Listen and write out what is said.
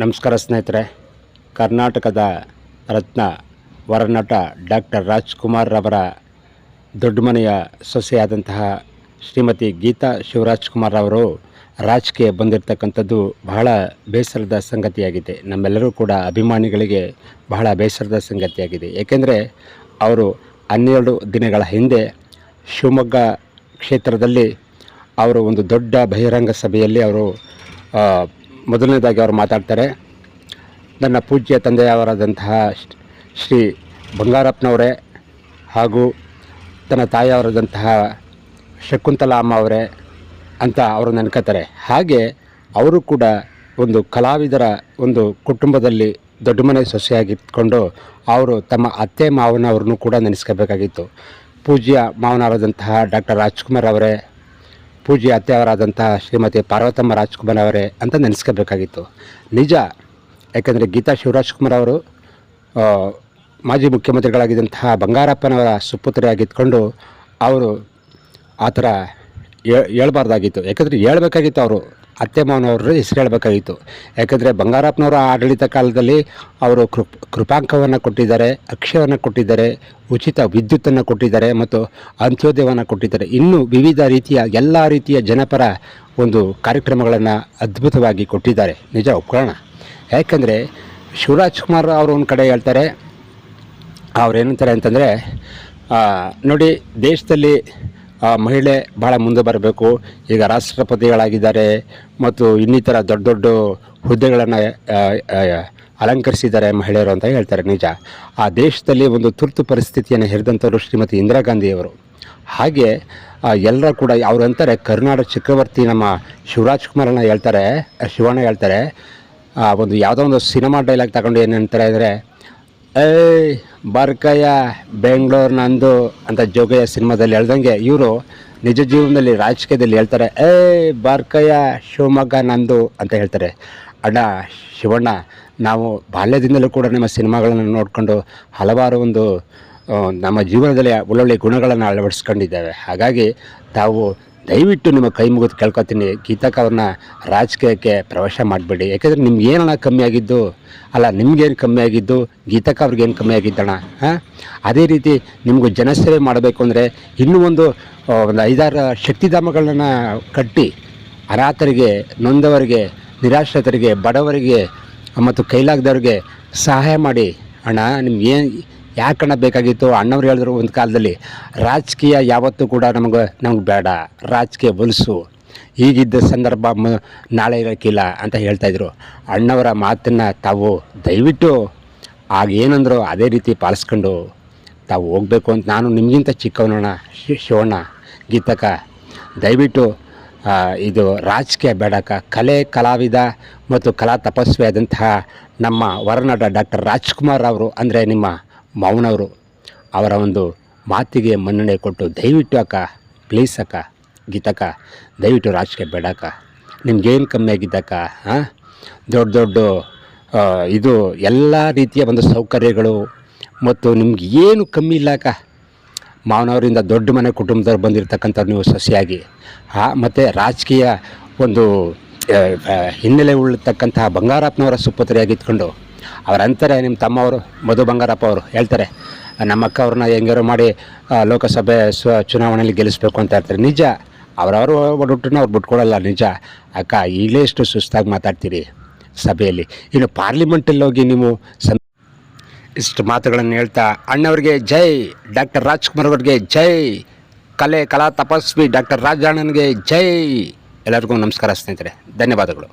ನಮಸ್ಕಾರ ಸ್ನೇಹಿತರೆ. ಕರ್ನಾಟಕದ ರತ್ನ ವರನಟ ಡಾಕ್ಟರ್ ರಾಜ್ಕುಮಾರ್ ಅವರ ದೊಡ್ಡ ಮನೆಯ ಸೊಸೆಯಾದಂತಹ ಶ್ರೀಮತಿ ಗೀತಾ ಶಿವರಾಜ್ ಕುಮಾರ್ ಅವರು ರಾಜಕೀಯ ಬಂದಿರತಕ್ಕಂಥದ್ದು ಬಹಳ ಬೇಸರದ ಸಂಗತಿಯಾಗಿದೆ. ನಮ್ಮೆಲ್ಲರೂ ಕೂಡ ಅಭಿಮಾನಿಗಳಿಗೆ ಬಹಳ ಬೇಸರದ ಸಂಗತಿಯಾಗಿದೆ. ಏಕೆಂದರೆ ಅವರು ಹನ್ನೆರಡು ದಿನಗಳ ಹಿಂದೆ ಶಿವಮೊಗ್ಗ ಕ್ಷೇತ್ರದಲ್ಲಿ ಅವರು ಒಂದು ದೊಡ್ಡ ಬಹಿರಂಗ ಸಭೆಯಲ್ಲಿ ಅವರು ಮೊದಲನೇದಾಗಿ ಅವರು ಮಾತಾಡ್ತಾರೆ. ನನ್ನ ಪೂಜ್ಯ ತಂದೆಯವರಾದಂತಹ ಶ್ರೀ- ಬಂಗಾರಪ್ಪನವರೇ ಹಾಗೂ ತನ್ನ ತಾಯಿಯವರಾದಂತಹ ಶಕುಂತಲಾ ಅಮ್ಮ ಅವರೇ ಅಂತ ಅವರು ನೆನ್ಕೋತಾರೆ ಹಾಗೆ ಅವರು ಕೂಡ ಒಂದು ಕಲಾವಿದರ ಒಂದು ಕುಟುಂಬದಲ್ಲಿ ದೊಡ್ಡ ಮನೆ ಸೊಸೆಯಾಗಿಟ್ಕೊಂಡು ಅವರು ತಮ್ಮ ಅತ್ತೆ ಮಾವನವ್ರನ್ನೂ ಕೂಡ ನೆನೆಸ್ಕೋಬೇಕಾಗಿತ್ತು. ಪೂಜ್ಯ ಮಾವನವರಾದಂತಹ ಡಾಕ್ಟರ್ ರಾಜ್ಕುಮಾರ್ ಅವರೇ ಪೂಜ್ಯ ಅತ್ತೆಯವರಾದಂತಹ ಶ್ರೀಮತಿ ಪಾರ್ವತಮ್ಮ ರಾಜ್ಕುಮಾರ್ ಅವರೇ ಅಂತ ನೆನೆಸ್ಕೋಬೇಕಾಗಿತ್ತು. ನಿಜ, ಯಾಕೆಂದರೆ ಗೀತಾ ಶಿವರಾಜ್ಕುಮಾರ್ ಅವರು ಮಾಜಿ ಮುಖ್ಯಮಂತ್ರಿಗಳಾಗಿದ್ದಂತಹ ಬಂಗಾರಪ್ಪನವರ ಸುಪುತ್ರಿಯಾಗಿದ್ದುಕೊಂಡು ಅವರು ಆ ಥರ ಹೇಳ್ಬಾರ್ದಾಗಿತ್ತು ಯಾಕಂದರೆ ಹೇಳ್ಬೇಕಾಗಿತ್ತು ಅವರು. ಅತ್ತೆ ಮಾವನವರು ಹೆಸರು ಹೇಳಬೇಕಾಗಿತ್ತು. ಯಾಕಂದರೆ ಬಂಗಾರಪ್ಪನವರ ಆಡಳಿತ ಕಾಲದಲ್ಲಿ ಅವರು ಕೃಪ್, ಕೃಪಾಂಕವನ್ನು ಕೊಟ್ಟಿದ್ದಾರೆ, ಅಕ್ಷಯವನ್ನು ಕೊಟ್ಟಿದ್ದಾರೆ, ಉಚಿತ ವಿದ್ಯುತ್ತನ್ನು ಕೊಟ್ಟಿದ್ದಾರೆ ಮತ್ತು ಅಂತ್ಯೋದಯವನ್ನು ಕೊಟ್ಟಿದ್ದಾರೆ. ಇನ್ನೂ ವಿವಿಧ ರೀತಿಯ ಎಲ್ಲ ರೀತಿಯ ಜನಪರ ಒಂದು ಕಾರ್ಯಕ್ರಮಗಳನ್ನು ಅದ್ಭುತವಾಗಿ ಕೊಟ್ಟಿದ್ದಾರೆ. ನಿಜ ಉಪಕರಣ ಯಾಕಂದರೆ ಶಿವರಾಜ್ ಕುಮಾರ್ ಅವರು ಒಂದು ಕಡೆ ಹೇಳ್ತಾರೆ, ಅವ್ರು ಏನಂತಾರೆ ಅಂತಂದರೆ ನೋಡಿ ದೇಶದಲ್ಲಿ ಆ, ಮಹಿಳೆ ಭಾಳ ಮುಂದೆ ಬರಬೇಕು. ಈಗ ರಾಷ್ಟ್ರಪತಿಗಳಾಗಿದ್ದಾರೆ ಮತ್ತು ಇನ್ನಿತರ ದೊಡ್ಡ ದೊಡ್ಡ ಹುದ್ದೆಗಳನ್ನು ಅಲಂಕರಿಸಿದ್ದಾರೆ ಮಹಿಳೆಯರು ಅಂತ ಹೇಳ್ತಾರೆ ನಿಜ. ಆ ದೇಶದಲ್ಲಿ ಒಂದು ತುರ್ತು ಪರಿಸ್ಥಿತಿಯನ್ನು ಹೇರಿದಂಥವ್ರು ಶ್ರೀಮತಿ ಇಂದಿರಾ ಗಾಂಧಿಯವರು. ಹಾಗೆ ಎಲ್ಲರೂ ಕೂಡ ಅವರು ಅಂತಾರೆ ಕರ್ನಾಟಕ ಚಕ್ರವರ್ತಿ ನಮ್ಮ ಶಿವರಾಜ್ ಕುಮಾರನ್ನ ಹೇಳ್ತಾರೆ ಶಿವಣ್ಣ ಹೇಳ್ತಾರೆ ಒಂದು ಯಾವುದೋ ಒಂದು ಸಿನಿಮಾ ಡೈಲಾಗ್ ತಗೊಂಡು ಏನಂತಾರೆ ಅಂದರೆ ಏಯ್, ಬರ್ಕಯ್ಯ, ಬೆಂಗಳೂರು ನಂದು ಅಂತ ಜೋಗಯ್ಯ ಸಿನಿಮಾದಲ್ಲಿ ಹೇಳ್ದಂಗೆ ಇವರು ನಿಜ ಜೀವನದಲ್ಲಿ ರಾಜಕೀಯದಲ್ಲಿ ಹೇಳ್ತಾರೆ, ಏಯ್, ಬರ್ಕಯ್ಯ, ಶಿವಮೊಗ್ಗ ನಂದು ಅಂತ ಹೇಳ್ತಾರೆ. ಅಣ್ಣ, ಶಿವಣ್ಣ, ನಾವು ಬಾಲ್ಯದಿಂದಲೂ ಕೂಡ ನಿಮ್ಮ ಸಿನಿಮಾಗಳನ್ನು ನೋಡಿಕೊಂಡು ಹಲವಾರು ಒಂದು ನಮ್ಮ ಜೀವನದಲ್ಲಿ ಒಳ್ಳೊಳ್ಳೆ ಗುಣಗಳನ್ನು ಅಳವಡಿಸ್ಕೊಂಡಿದ್ದೇವೆ. ಹಾಗಾಗಿ ತಾವು ದಯವಿಟ್ಟು ನಿಮ್ಮ ಕೈ ಮುಗಿದು ಕೇಳ್ಕೊತೀನಿ ಗೀತಕ್ಕ ಅವ್ರನ್ನ ರಾಜಕೀಯಕ್ಕೆ ಪ್ರವೇಶ ಮಾಡಬೇಡಿ. ಯಾಕೆಂದರೆ ನಿಮ್ಗೆ ಏನಣ್ಣ ಕಮ್ಮಿ ಆಗಿದ್ದು? ಅಲ್ಲ ನಿಮ್ಗೇನು ಕಮ್ಮಿ ಆಗಿದ್ದು? ಗೀತಕ್ಕ ಅವ್ರಿಗೇನು ಕಮ್ಮಿ ಆಗಿದ್ದಣ್ಣ ಹಾಂ? ಅದೇ ರೀತಿ ನಿಮಗೂ ಜನಸೇವೆ ಮಾಡಬೇಕು ಅಂದರೆ ಇನ್ನೂ ಒಂದು ಒಂದು ಐದಾರು ಶಕ್ತಿಧಾಮಗಳನ್ನ ಕಟ್ಟಿ ಅನಾಥರಿಗೆ, ನೊಂದವರಿಗೆ, ನಿರಾಶ್ರಿತರಿಗೆ, ಬಡವರಿಗೆ ಮತ್ತು ಕೈಲಾಗದವ್ರಿಗೆ ಸಹಾಯ ಮಾಡಿ. ಅಣ್ಣ, ನಿಮ್ಗೆ ಏನು ಯಾಕಣ್ಣ ಬೇಕಾಗಿತ್ತು? ಅಣ್ಣವ್ರು ಹೇಳಿದ್ರು ಒಂದು ಕಾಲದಲ್ಲಿ, ರಾಜಕೀಯ ಯಾವತ್ತೂ ಕೂಡ ನಮಗೆ, ನಮ್ಗೆ ಬೇಡ. ರಾಜಕೀಯ ಹೊಲಸು. ಈಗಿದ್ದ ಸಂದರ್ಭ ಮ, ನಾಳೆ ಇರೋಕ್ಕಿಲ್ಲ ಅಂತ ಹೇಳ್ತಾಯಿದ್ರು ಅಣ್ಣವರ ಮಾತನ್ನು ತಾವು ದಯವಿಟ್ಟು ಆಗ ಏನಂದ್ರು ಅದೇ ರೀತಿ ಪಾಲಿಸ್ಕೊಂಡು ತಾವು ಹೋಗಬೇಕು ಅಂತ ನಾನು ನಿಮಗಿಂತ ಚಿಕ್ಕವನೋಣ ಶಿವಣ್ಣ ಗೀತಕ ದಯವಿಟ್ಟು ಇದು ರಾಜಕೀಯ ಬೇಡಕ ಕಲೆ, ಕಲಾವಿದ ಮತ್ತು ಕಲಾ ತಪಸ್ವಿ ಆದಂತಹ ನಮ್ಮ ವರನಟ ಡಾಕ್ಟರ್ ರಾಜ್ಕುಮಾರ್ ಅವರು ಅಂದರೆ ನಿಮ್ಮ ಮೌನವರು. ಅವರ ಒಂದು ಮಾತಿಗೆ ಮನ್ನಣೆ ಕೊಟ್ಟು ದಯವಿಟ್ಟು ಅಕ್ಕ ಪ್ಲೀಸ್ ಅಕ್ಕ, ಗೀತಕ್ಕ, ದಯವಿಟ್ಟು ರಾಜಕೀಯ ಬೇಡಕ್ಕ. ನಿಮ್ಗೇನು ಕಮ್ಮಿ ಆಗಿದ್ದಕ್ಕ ಹಾಂ ದೊಡ್ಡ ದೊಡ್ಡ ಇದು ಎಲ್ಲ ರೀತಿಯ ಒಂದು ಸೌಕರ್ಯಗಳು ಮತ್ತು ನಿಮ್ಗೆ ಏನು ಕಮ್ಮಿ ಇಲ್ಲ ಅಕ್ಕ. ಮಾವನವರಿಂದ ದೊಡ್ಡ ಮನೆ ಕುಟುಂಬದವ್ರು ಬಂದಿರತಕ್ಕಂಥವ್ರು ನೀವು ಸಸಿಯಾಗಿ. ಹಾ ಮತ್ತು ರಾಜಕೀಯ ಒಂದು ಹಿನ್ನೆಲೆ ಉಳ್ಳತಕ್ಕಂತಹ ಬಂಗಾರಪ್ಪನವರ ಸುಪುತ್ರಿಯಾಗಿ ಇದ್ಕೊಂಡು ಅವ್ರ ಅಂತಾರೆ ನಿಮ್ಮ ತಮ್ಮವರು, ಮಧು ಬಂಗಾರಪ್ಪ ಅವರು ಹೇಳ್ತಾರೆ, ನಮ್ಮ ಅಕ್ಕ ಅವ್ರನ್ನ ಹೆಂಗಾರು ಮಾಡಿ ಲೋಕಸಭೆ ಸ್ವ ಚುನಾವಣೆಯಲ್ಲಿ ಗೆಲ್ಲಿಸ್ಬೇಕು ಅಂತ ಹೇಳ್ತಾರೆ. ನಿಜ, ಅವರವರು ಒಡಹುಟ್ಟನ್ನ ಅವ್ರು ಬಿಟ್ಕೊಡಲ್ಲ, ನಿಜ. ಅಕ್ಕ, ಈಗಲೇ ಇಷ್ಟು ಸುಸ್ತಾಗಿ ಮಾತಾಡ್ತೀರಿ ಸಭೆಯಲ್ಲಿ. ಇನ್ನು ಪಾರ್ಲಿಮೆಂಟಲ್ಲಿ ಹೋಗಿ ನೀವು ಇಷ್ಟು ಮಾತುಗಳನ್ನು ಹೇಳ್ತಾ, ಅಣ್ಣವ್ರಿಗೆ ಜೈ, ಡಾಕ್ಟರ್ ರಾಜ್ಕುಮಾರ್ ಅವ್ರಿಗೆ ಜೈ, ಕಲೆ, ಕಲಾ ತಪಸ್ವಿ ಡಾಕ್ಟರ್ ರಾಜಣ್ಣನಿಗೆ ಜೈ. ಎಲ್ಲರಿಗೂ ನಮಸ್ಕಾರ ಸ್ನೇಹಿತರೆ, ಧನ್ಯವಾದಗಳು.